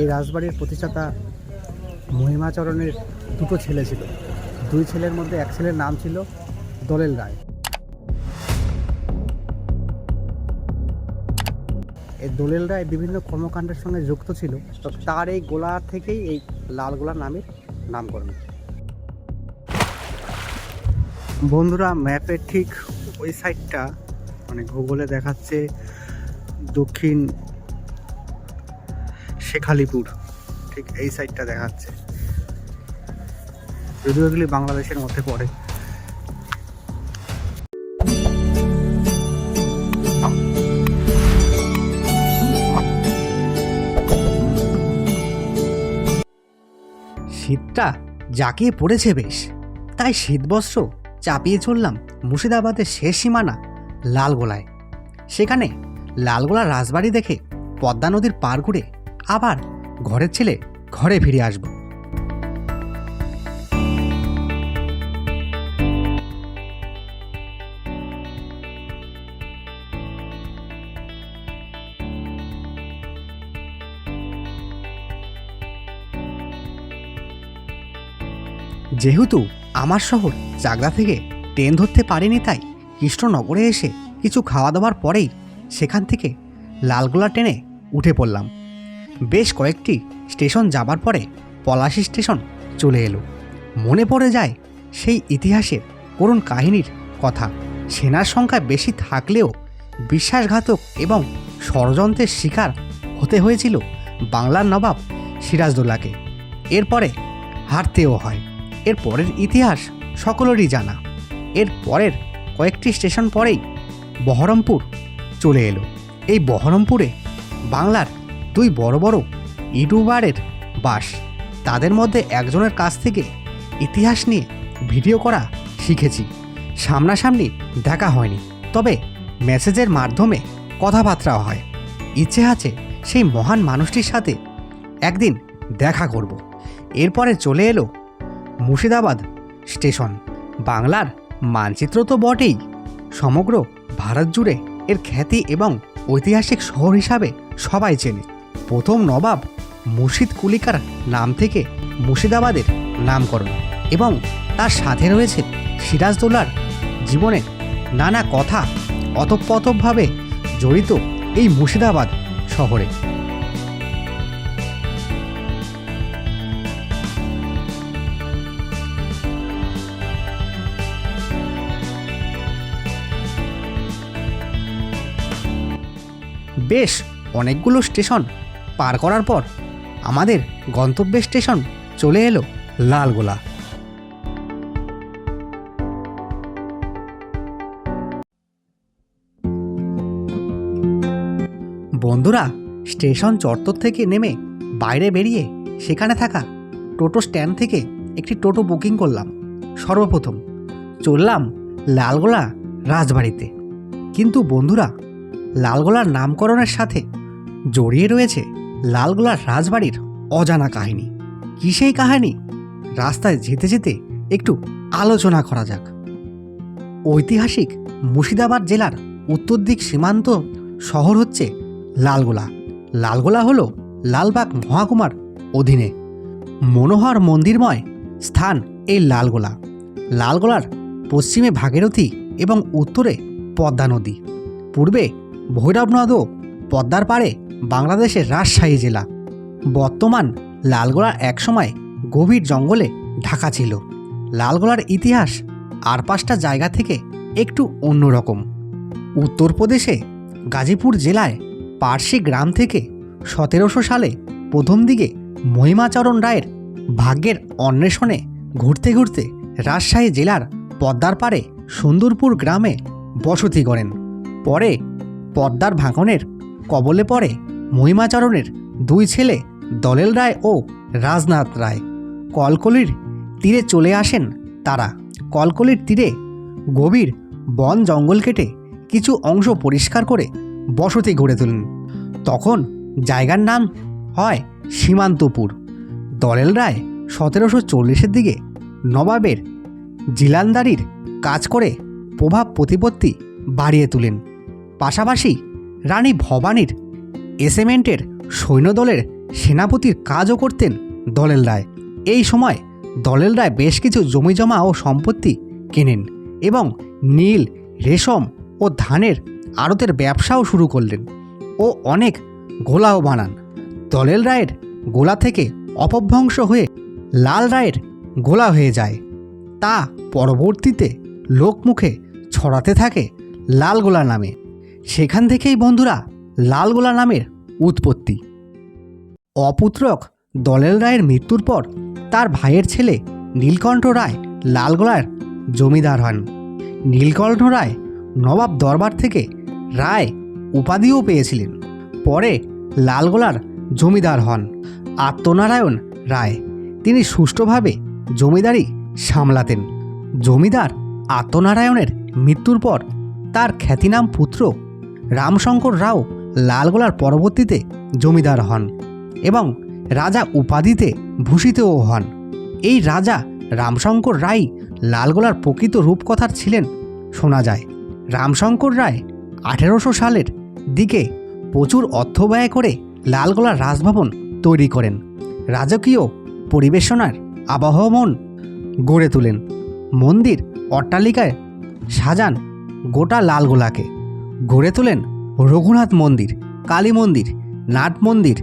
এই রাজবাড়ির প্রতিষ্ঠাতা মহিমাচরণের দুটো ছেলে ছিল। দুই ছেলের মধ্যে এক ছেলের নাম ছিল দলেল রায়। এই দলেল রায় বিভিন্ন কর্মকাণ্ডের সঙ্গে যুক্ত ছিল। তো তার এই গোলা থেকেই এই লাল গোলা নামের নামকরণ। বন্ধুরা, ম্যাপের ঠিক ওই সাইডটা মানে গুগলে দেখাচ্ছে দক্ষিণ শেখালিপুর ঠিক এই সাইডটা দেখাচ্ছে। যদিও এগুলি বাংলাদেশের মধ্যে পড়ে। শীতটা জাঁকিয়ে পড়েছে বেশ। তাই শীতবস্ত্র চাপিয়ে চললাম মুর্শিদাবাদের শেষ সীমানা লালগোলায়। সেখানে লালগোলা রাজবাড়ি দেখে পদ্মা নদীর পার ঘুরে আবার ঘরের ছেলে ঘরে ফিরে আসব। যেহেতু আমার শহর চাকদা থেকে ট্রেন ধরতে পারিনি তাই কৃষ্ণনগরে এসে কিছু খাওয়া দাওয়ার পরেই সেখান থেকে লালগোলা ট্রেনে উঠে পড়লাম। বেশ কয়েকটি স্টেশন যাবার পরে পলাশী স্টেশন চলে এলো। মনে পড়ে যায় সেই ইতিহাসের করুণ কাহিনীর কথা। সেনার সংখ্যা বেশি থাকলেও বিশ্বাসঘাতক এবং ষড়যন্ত্রের শিকার হতে হয়েছিল বাংলার নবাব সিরাজদৌল্লাকে এরপরে হারতেও হয়। এর পরের ইতিহাস সকলেরই জানা। এর পরের কয়েকটি স্টেশন পরেই বহরমপুর চলে এলো। এই বহরমপুরে বাংলার দুই বড় বড় ইউটিউবারের বাস। তাদের মধ্যে একজনের কাছ থেকে ইতিহাস নিয়ে ভিডিও করা শিখেছি। সামনাসামনি দেখা হয়নি। তবে মেসেজের মাধ্যমে কথাবার্তা হয়। ইচ্ছে আছে সেই মহান মানুষটির সাথে একদিন দেখা করব। এরপরে চলে এলো মুর্শিদাবাদ স্টেশন। বাংলার মানচিত্র তো বটেই। সমগ্র ভারত জুড়ে এর খ্যাতি এবং ঐতিহাসিক শহর হিসাবে সবাই চেনে। প্রথম নবাব মুর্শিদ কুলিকার নাম থেকে মুর্শিদাবাদের নামকরণ এবং তার সাথে রয়েছে সিরাজদৌল্লার জীবনের নানা কথা অতপ্রতভাবে জড়িত এই মুর্শিদাবাদ শহরে। বেশ অনেকগুলো স্টেশন পার করার পর আমাদের গন্তব্য স্টেশন চলে এলো লালগোলা। বন্ধুরা, স্টেশন চত্বর থেকে নেমে বাইরে বেরিয়ে সেখানে থাকা টোটো স্ট্যান্ড থেকে একটি টোটো বুকিং করলাম। সর্বপ্রথম চললাম লালগোলা রাজবাড়িতে। কিন্তু বন্ধুরা, লালগোলার নামকরণের সাথে জড়িয়ে রয়েছে লালগোলার রাজবাড়ির অজানা কাহিনী। কী সেই কাহিনী? রাস্তায় যেতে যেতে একটু আলোচনা করা যাক। ঐতিহাসিক মুর্শিদাবাদ জেলার উত্তর দিক সীমান্ত শহর হচ্ছে লালগোলা। লালগোলা হল লালবাগ মহাকুমার অধীনে। মনোহর মন্দিরময় স্থান এই লালগোলা। লালগোলার পশ্চিমে ভাগীরথী এবং উত্তরে পদ্মা নদী। পূর্বে ভৈরব নদ ও পদ্মার পাড়ে বাংলাদেশের রাজশাহী জেলা। বর্তমান লালগোলা একসময় গভীর জঙ্গলে ঢাকা ছিল। লালগোলার ইতিহাস আর পাঁচটা জায়গা থেকে একটু অন্যরকম উত্তরপ্রদেশে গাজীপুর জেলায় পার্সি গ্রাম থেকে সতেরোশো সালে প্রথম দিকে মহিমাচরণ রায়ের ভাগ্যের অন্বেষণে ঘুরতে ঘুরতে রাজশাহী জেলার পদ্মার পাড়ে সুন্দরপুর গ্রামে বসতি করেন পরে পদ্মার ভাঙনের কবলে পড়ে মহিমাচরণের দুই ছেলে দলেল রায় ও রাজনাথ রায়। কলকলির তীরে চলে আসেন তারা। কলকলির তীরে গভীর বন জঙ্গল কেটে কিছু অংশ পরিষ্কার করে বসতি গড়ে তোলেন। তখন জায়গার নাম হয় সীমান্তপুর। দলেল রায় সতেরোশো চল্লিশের দিকে নবাবের জিলানদারির কাজ করে প্রভাব প্রতিপত্তি বাড়িয়ে তোলেন। পাশাপাশি রানী ভবানীর এসেমেন্টের সৈন্যদলের সেনাপতির কাজও করতেন দলেল রায়। এই সময় দলেল রায় বেশ কিছু জমিজমা ও সম্পত্তি কেনেন এবং নীল, রেশম ও ধানের আড়তের ব্যবসাও শুরু করলেন ও অনেক গোলাও বানান। দলেল রায়ের গোলা থেকে অপভ্রংশ হয়ে লাল রায়ের গোলা হয়ে যায়। তা পরবর্তীতে লোকমুখে ছড়াতে থাকে লালগোলা নামে। সেখান থেকেই বন্ধুরা লালগোলা নামের উৎপত্তি। অপুত্রক দলেল রায়ের মৃত্যুর পর তার ভাইয়ের ছেলে নীলকণ্ঠ রায় লালগোলার জমিদার হন। নীলকণ্ঠ রায় নবাব দরবার থেকে রায় উপাধিও পেয়েছিলেন। পরে লালগোলার জমিদার হন আত্মনারায়ণ রায়। তিনি সুষ্ঠুভাবে জমিদারি সামলাতেন। জমিদার আত্মনারায়ণের মৃত্যুর পর তার খ্যাতিনাম পুত্র রামশঙ্কর রাও লালগোলার পরবর্তীতে জমিদার হন এবং রাজা উপাধিতে ভূষিতও হন। এই রাজা রামশঙ্কর রায় লালগোলার প্রকৃত রূপকথার ছিলেন শোনা যায়। রামশঙ্কর রায় আঠেরোশো সালের দিকে প্রচুর অর্থ ব্যয় করে লালগোলার রাজভবন তৈরি করেন। রাজকীয় পরিবেশনার আবহমন গড়ে তোলেন। মন্দির অট্টালিকায় সাজান গোটা লালগোলাকে। গড়ে তোলেন রঘুনাথ মন্দির, কালী মন্দির, নাট মন্দির,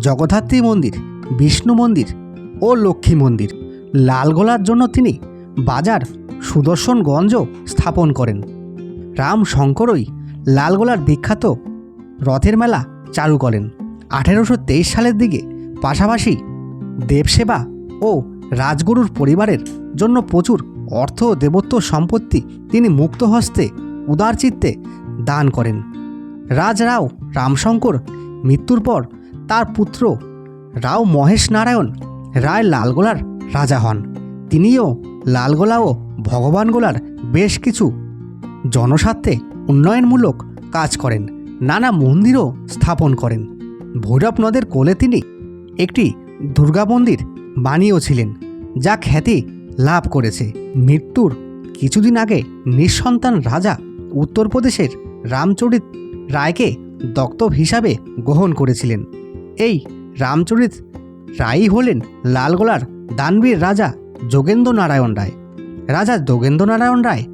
জগদ্ধাত্রী মন্দির, বিষ্ণু মন্দির ও লক্ষ্মী মন্দির। লালগোলার জন্য তিনি বাজার সুদর্শনগঞ্জ স্থাপন করেন। রাম শঙ্করই লালগোলার বিখ্যাত রথের মেলা চালু করেন। আঠেরোশো তেইশ সালের দিকে পাশাপাশি দেবসেবা ও রাজগুরুর পরিবারের জন্য প্রচুর অর্থ দেবত্ব সম্পত্তি তিনি মুক্ত হস্তে উদারচিত্তে দান করেন। রাজ রাও রামশঙ্কর, মৃত্যুর পর তার পুত্র রাও মহেশ নারায়ণ রায় লালগোলার রাজা হন। তিনিও লালগোলা ও ভগবানগোলার বেশ কিছু জনস্বার্থে উন্নয়নমূলক কাজ করেন, নানা মন্দিরও স্থাপন করেন। ভৈরব নদের কোলে তিনি একটি দুর্গা মন্দির বানিয়েছিলেন যা খ্যাতি লাভ করেছে। মৃত্যুর কিছুদিন আগে নিঃসন্তান রাজা উত্তরপ্রদেশের রামচরিত রায়কে দত্তক হিসাবে গ্রহণ করেছিলেন। এই রামচরিত রায়ই হলেন লালগোলার দানবীর রাজা যোগেন্দ্র নারায়ণ রায়। রাজা যোগেন্দ্র নারায়ণ রায়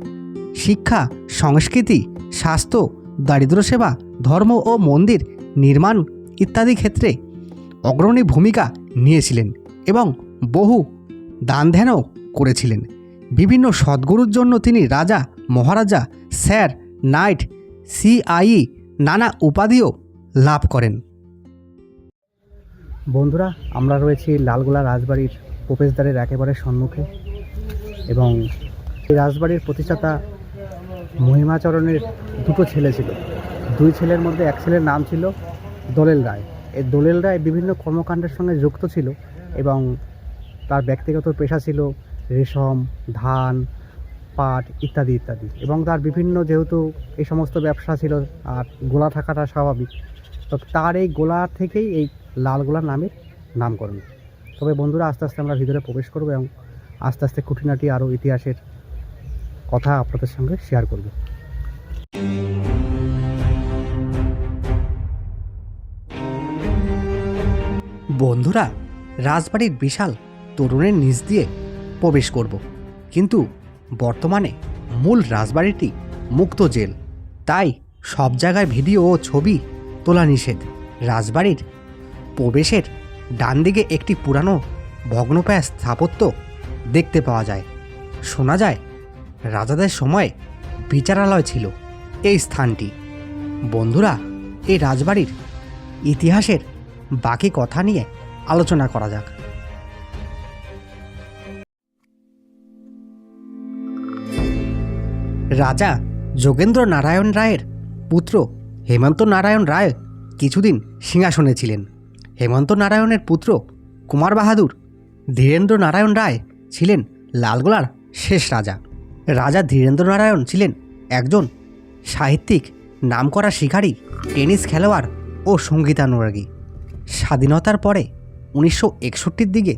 শিক্ষা, সংস্কৃতি, স্বাস্থ্য দারিদ্র সেবা, ধর্ম ও মন্দির নির্মাণ ইত্যাদি ক্ষেত্রে অগ্রণী ভূমিকা নিয়েছিলেন এবং বহু দান ধ্যানও করেছিলেন। বিভিন্ন সদ্গুরুর জন্য তিনি রাজা, মহারাজা, স্যার, নাইট সিআই নানা উপাধিও লাভ করেন। বন্ধুরা, আমরা রয়েছি লালগোলা রাজবাড়ির প্রবেশদ্বারের একেবারে সম্মুখে এবং এই রাজবাড়ির প্রতিষ্ঠাতা মহিমাচরণের দুটো ছেলে ছিল। দুই ছেলের মধ্যে এক ছেলের নাম ছিল দলেল রায়। এই দলেল রায় বিভিন্ন কর্মকাণ্ডের সঙ্গে যুক্ত ছিল এবং তার ব্যক্তিগত পেশা ছিল রেশম, ধান পাট ইত্যাদি ইত্যাদি। এবং তার বিভিন্ন যেহেতু এই সমস্ত ব্যবসা ছিল আর গোলা থাকাটা স্বাভাবিক, তো তার এই গোলা থেকেই এই লাল গোলা নামের নামকরণ। তবে বন্ধুরা, আস্তে আস্তে আমরা ভিতরে প্রবেশ করব এবং আস্তে আস্তে খুঁটিনাটি আরও ইতিহাসের কথা আপনাদের সঙ্গে শেয়ার করব। বন্ধুরা, রাজবাড়ির বিশাল তরুণের নিচ দিয়ে প্রবেশ করব। কিন্তু বর্তমানে মূল রাজবাড়িটি মুক্ত জেল। তাই সব জায়গায় ভিডিও ও ছবি তোলা নিষেধ। রাজবাড়ির প্রবেশের ডান দিকে একটি পুরানো ভগ্নপ্রায় স্থাপত্য দেখতে পাওয়া যায়। শোনা যায়, রাজাদের সময় বিচারালয় ছিল এই স্থানটি। বন্ধুরা, এই রাজবাড়ির ইতিহাসের বাকি কথা নিয়ে আলোচনা করা যাক। রাজা যোগেন্দ্র নারায়ণ রায়ের পুত্র হেমন্ত নারায়ণ রায় কিছুদিন সিংহাসনে ছিলেন। হেমন্ত নারায়ণের পুত্র কুমার বাহাদুর, ধীরেন্দ্র নারায়ণ রায় ছিলেন লালগোলার শেষ রাজা। রাজা ধীরেন্দ্র নারায়ণ ছিলেন একজন সাহিত্যিক, নামকরা শিকারী, টেনিস খেলোয়াড় ও সঙ্গীতানুরাগী। স্বাধীনতার পরে উনিশশো একষট্টির দিকে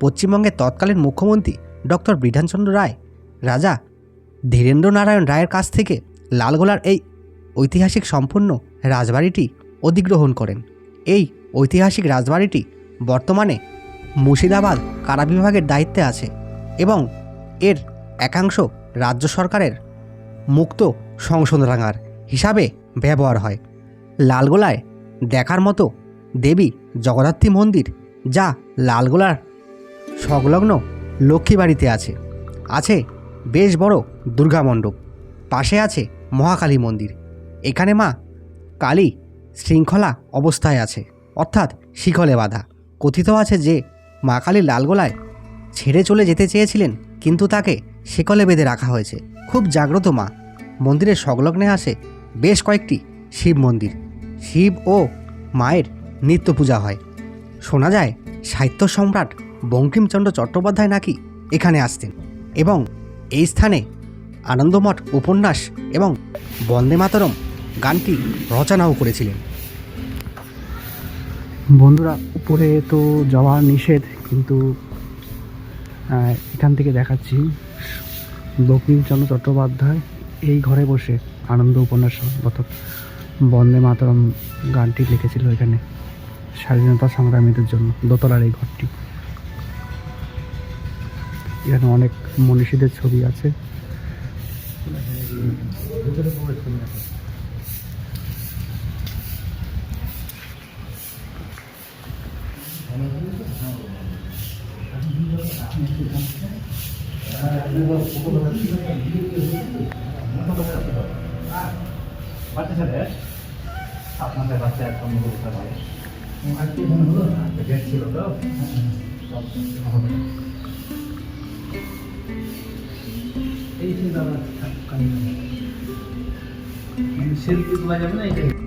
পশ্চিমবঙ্গের তৎকালীন মুখ্যমন্ত্রী ডক্টর বিধানচন্দ্র রায় রাজা ধীরেন্দ্র নারায়ণ রায়ের কাছ থেকে লালগোলার এই ঐতিহাসিক সম্পূর্ণ রাজবাড়িটি অধিগ্রহণ করেন। এই ঐতিহাসিক রাজবাড়িটি বর্তমানে মুর্শিদাবাদ কারা বিভাগের দায়িত্বে আছে এবং এর একাংশ রাজ্য সরকারের মুক্ত সংশোধনাগার হিসাবে ব্যবহার হয়। লালগোলায় দেখার মতো দেবী জগদ্ধাত্রী মন্দির, যা লালগোলার সংলগ্ন লক্ষ্মীবাড়িতে আছে। আছে বেশ বড় দুর্গা মণ্ডপ। পাশে আছে মহাকালী মন্দির। এখানে মা কালী শৃঙ্খলা অবস্থায় আছে, অর্থাৎ শিখলে বাঁধা। কথিত আছে যে, মা কালী লালগোলায় ছেড়ে চলে যেতে চেয়েছিলেন, কিন্তু তাকে শিকলে বেঁধে রাখা হয়েছে। খুব জাগ্রত মা। মন্দিরের সংলগ্নে আছে বেশ কয়েকটি শিব মন্দির। শিব ও মায়ের নিত্য পূজা হয়। শোনা যায় সাহিত্য সম্রাট বঙ্কিমচন্দ্র চট্টোপাধ্যায় নাকি এখানে আসতেন এবং এই স্থানে আনন্দমঠ উপন্যাস এবং বন্দে মাতরম গানটি রচনাও করেছিলেন। বন্ধুরা, উপরে তো যাওয়া নিষেধ, কিন্তু এখান থেকে দেখাচ্ছি বঙ্কিমচন্দ্র চট্টোপাধ্যায় এই ঘরে বসে আনন্দ উপন্যাস অর্থাৎ বন্দে মাতরম গানটি লিখেছিল এখানে স্বাধীনতা সংগ্রামীদের জন্য দোতলার এই ঘরটি। এখানে অনেক মনীষীদের ছবি আছে। আপনাদের বাচ্চা একদম করতে পারে ছিল তো এই চিন্তা সেলফি তোলা যাবে না এটাই মানে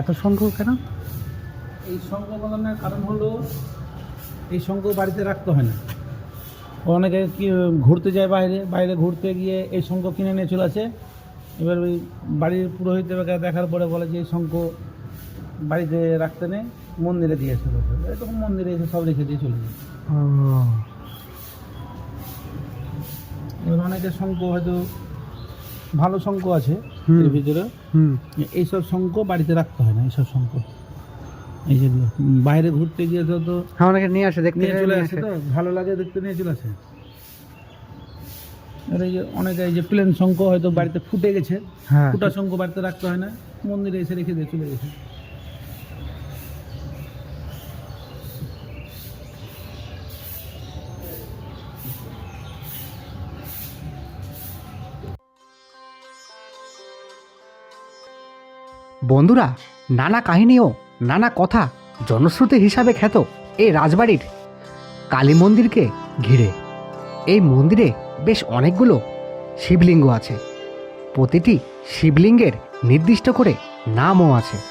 এত সংখ্যক কেন? এই শঙ্খ বাঁধানোর কারণ হলো এই শঙ্খ বাড়িতে রাখতে হয় না। অনেকে কি ঘুরতে যায় বাইরে বাইরে ঘুরতে গিয়ে এই শঙ্খ কিনে নিয়ে চলে আসে। এবার ওই বাড়ির পুরোহিত দেখার পরে বলে যে এই শঙ্খ বাড়িতে রাখতে নেই মন্দিরে দিয়ে এসে। এই তখন মন্দিরে এসে সব রেখে দিয়ে চলে যায়। এবার অনেকের শঙ্খ হয়তো ভালো শঙ্খ আছে। এর ভিতরে। এইসব শঙ্খ বাড়িতে রাখতে হয় না এইসব শঙ্খ। এই যেগুলো বাইরে ঘুরতে গিয়ে তো তো হ্যাঁ অনেকে নিয়ে আসে দেখতে নিয়ে চলে আসে। তো ভালো লাগে দেখতে নিয়ে চলে আসে। আর এই যে অনেকে এই যে প্লেন শঙ্খ হয়তো বাড়িতে ফুটে গেছে হ্যাঁ। ফুটা শঙ্খ বাড়িতে রাখতে হয় না মন্দিরে এসে রেখে দিয়ে চলে গেছে। বন্ধুরা, নানা কাহিনী ও নানা কথা জনশ্রুতি হিসাবে খ্যাত এই রাজবাড়ির কালী মন্দিরকে ঘিরে। এই মন্দিরে বেশ অনেকগুলো শিবলিঙ্গ আছে। প্রতিটি শিবলিঙ্গের নির্দিষ্ট করে নামও আছে।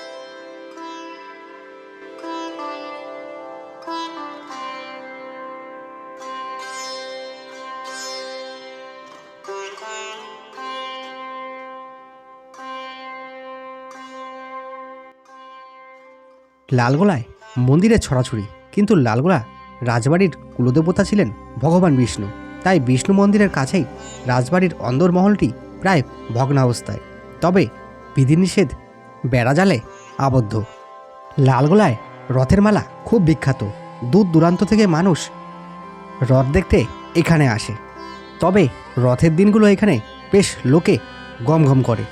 লালগোলায় মন্দিরে ছড়াছড়ি। কিন্তু লালগোলা রাজবাড়ির কুলদেবতা ছিলেন ভগবান বিষ্ণু। তাই বিষ্ণু মন্দিরের কাছেই রাজবাড়ির অন্দরমহলটি প্রায় ভগ্নাবস্থায়। তবে বিধিনিষেধ বেড়াজালে আবদ্ধ। লালগোলায় রথের মেলা খুব বিখ্যাত। দূর দূরান্ত থেকে মানুষ রথ দেখতে এখানে আসে। তবে রথের দিনগুলো এখানে বেশ লোকে গমঘম করে।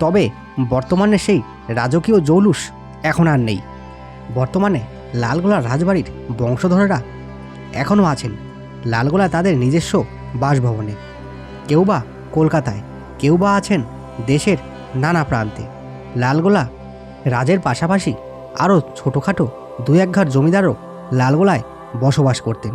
তবে বর্তমানে সেই রাজকীয় জৌলুস এখন আর নেই। বর্তমানে লালগোলা রাজবাড়ির বংশধরেরা এখনও আছেন। লালগোলা তাদের নিজস্ব বাসভবনে। কেউ বা কলকাতায়, কেউ বা আছেন দেশের নানা প্রান্তে। লালগোলা রাজের পাশাপাশি আরও ছোটোখাটো দু একঘর জমিদারও লালগোলায় বসবাস করতেন।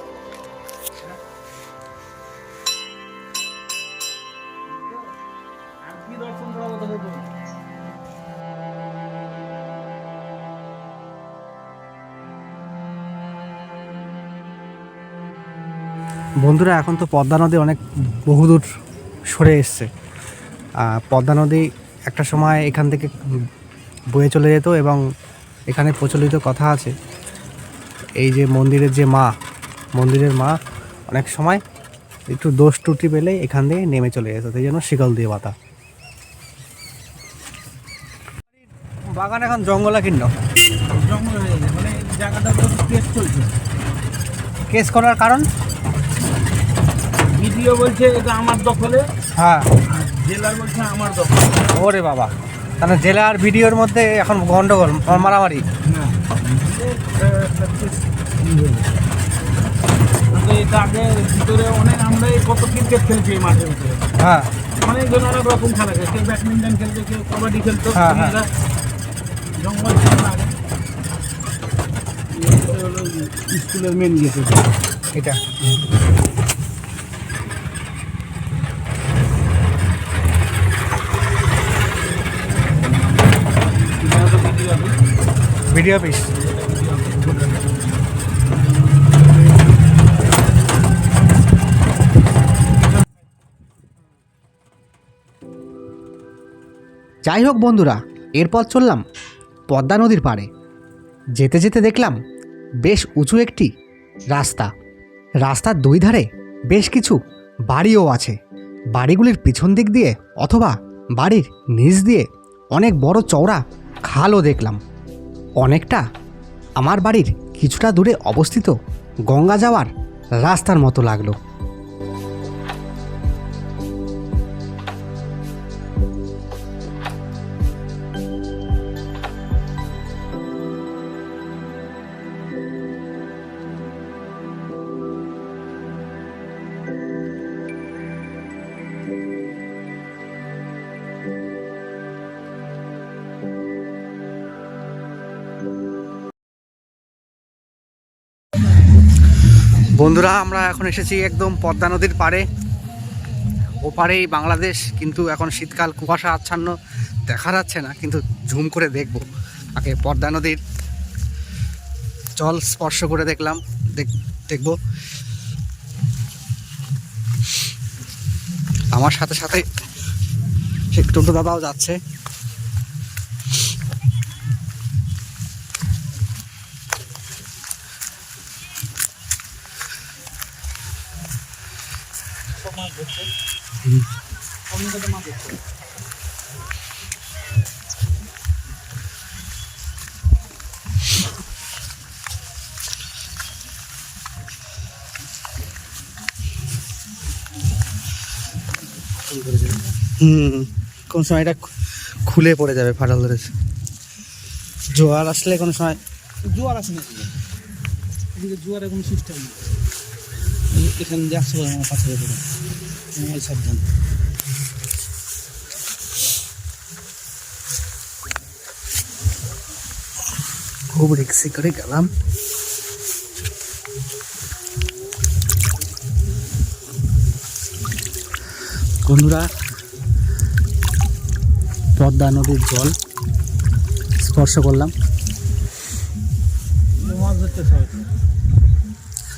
বন্ধুরা এখন তো পদ্মা নদী অনেক বহুদূর সরে এসছে। পদ্মা নদী একটা সময় এখান থেকে বয়ে চলে যেত এবং এখানে প্রচলিত কথা আছে এই যে মন্দিরের যে মা মন্দিরের মা অনেক সময় একটু দোষ ত্রুটি পেলে এখান দিয়ে নেমে চলে যেত সেই জন্য শিকল দিয়ে বাতা বাগান এখন জঙ্গলাকীর্ণ। জঙ্গল হয়ে গেছে মানে জায়গাটা কেস চলছে। কেস করার কারণ? ভিডিও বলছে এটা আমার দখলে। হ্যাঁ। জেলার বলছে আমার দখলে। ওরে বাবা। তাহলে জেলা আর ভিডিওর মধ্যে এখন গন্ডগোল মারামারি? এটা আগে ভিতরে অনেক আমরা কত ক্রিকেট খেলছি এই মাঠের ভিতরে। হ্যাঁ। অনেক জন অনেক রকম খেলা কেউ ব্যাডমিন্টন কেউ কবাডি খেলতো। জঙ্গল স্কুলের মেন গেট এটা। ভিডিও অফিস যাই হোক বন্ধুরা, এরপর চললাম পদ্মা নদীর পাড়ে। যেতে যেতে দেখলাম বেশ উঁচু একটি রাস্তা। রাস্তার দুই ধারে বেশ কিছু বাড়িও আছে। বাড়িগুলির পিছন দিক দিয়ে অথবা বাড়ির নিচ দিয়ে অনেক বড় চওড়া খালও দেখলাম। অনেকটা? আমার বাড়ির কিছুটা দূরে অবস্থিত গঙ্গা যাওয়ার রাস্তার মতো লাগল। বন্ধুরা, আমরা এখন এসেছি একদম পদ্মা নদীর পাড়ে। ওপারেই বাংলাদেশ, কিন্তু এখন শীতকাল কুয়াশা আচ্ছন্ন, দেখা যাচ্ছে না, কিন্তু ঝুম করে দেখব। আগে পদ্মা নদীর জল স্পর্শ করে দেখলাম, দেখ- দেখব। আমার সাথে সাথে টোটো দাদাও যাচ্ছে। কোন সময় এটা খুলে পড়ে যাবে ফাটাল ধরেছে জোয়ার আসলে কোনো সময় জোয়ার আসে না জোয়ারের কোনো সিস্টেম নেই। এখানে দিয়ে আসতে আমার পাশে খুব রিক্সি করে গেলাম। বন্ধুরা, পদ্মা নদীর জল, স্পর্শ করলাম।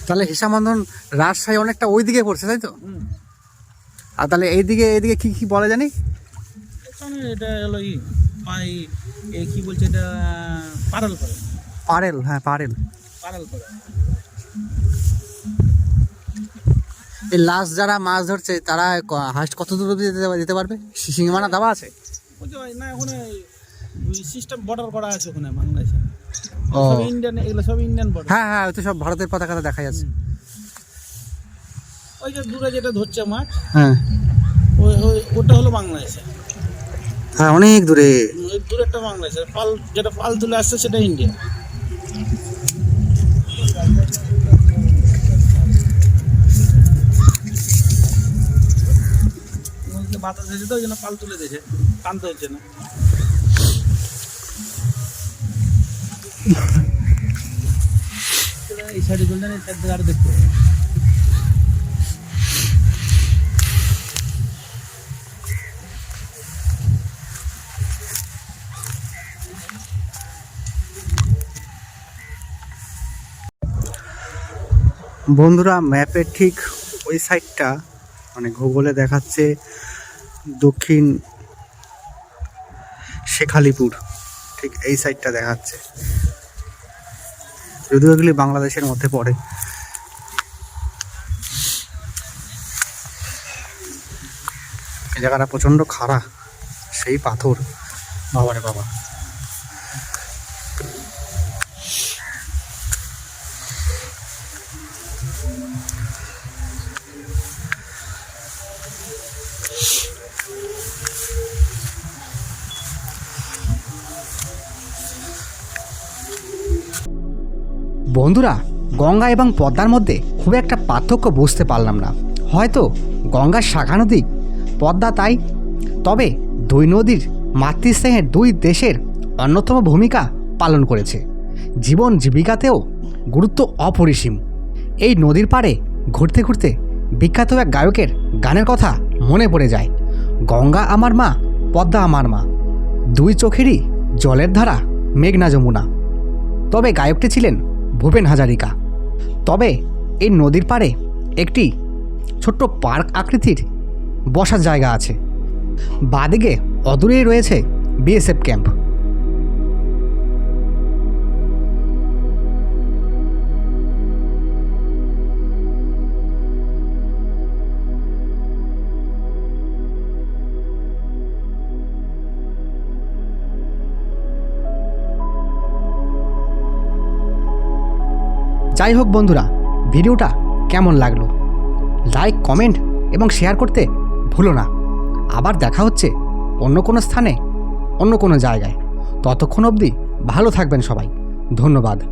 তাহলে হিসাবন্ধন রাজশাহী অনেকটা ওই দিকে পড়ছে, তাই তো? আর তাহলে এইদিকে এইদিকে কি কি বলে জানি? এখানে এটা হলো ই পাই এই কি বলছে এটা পারল করে পারেল হ্যাঁ পারেল পারল করে এই লাস্ট যারা মাছ ধরছে তারা হাস্ট কত দূর অবধি যেতে পারবে? সীমানা দেওয়া আছে? না ওখানে সিস্টেম বর্ডার করা আছে ওখানে বাংলাদেশে। ইন্ডিয়ান এগুলো সব ইন্ডিয়ান বর্ডার হ্যাঁ হ্যাঁ ওই তো সব ভারতের পতাকাটা দেখা যাচ্ছে ওই যে দূরে যেটা ধরছে মাছ হ্যাঁ। ওটা হলো বাংলাদেশে। হ্যাঁ অনেক দূরে। দূরেরটা বাংলাদেশে। পাল যেটা পাল তুলে আসছে সেটা ইন্ডিয়া। বাতাস এসে তো ওই জন্য পাল তুলে দিয়েছে। টানতে হচ্ছে না। এই সাইডে চলতে এই সাইড থেকে আরও দেখতে হবে বন্ধুরা ম্যাপের ঠিক ওই সাইডটা মানে গুগলে দেখাচ্ছে দক্ষিণ শেখালিপুর, ঠিক এই সাইডটা দেখাচ্ছে। যদিও এগুলি বাংলাদেশের মধ্যে পড়ে। জায়গাটা প্রচণ্ড খাড়া, সেই পাথর। বাবারে বাবা। বন্ধুরা, গঙ্গা এবং পদ্মার মধ্যে খুব একটা পার্থক্য বুঝতে পারলাম না। হয়তো গঙ্গার শাখা নদী, পদ্মা তাই। তবে দুই নদীর মাতৃস্নেহের দুই দেশের অন্যতম ভূমিকা পালন করেছে। জীবন জীবিকাতেও গুরুত্ব অপরিসীম। এই নদীর পাড়ে ঘুরতে ঘুরতে বিখ্যাত এক গায়কের গানের কথা মনে পড়ে যায়, গঙ্গা আমার মা, পদ্মা আমার মা। দুই চোখেরই জলের ধারা মেঘনা যমুনা। তবে গায়কটি ছিলেন ভূপেন হাজারিকা। তবে এই নদীর পাড়ে একটি ছোট্ট পার্ক আকৃতির বসার জায়গা আছে। বাদিকে অদূরেই রয়েছে বিএসএফ ক্যাম্প। যাই হোক বন্ধুরা, ভিডিওটা কেমন লাগল? লাইক কমেন্ট এবং শেয়ার করতে ভুলো না। আবার দেখা হচ্ছে অন্য কোনো স্থানে, অন্য কোনো জায়গায়। ততক্ষণ অবধি ভালো থাকবেন সবাই। ধন্যবাদ।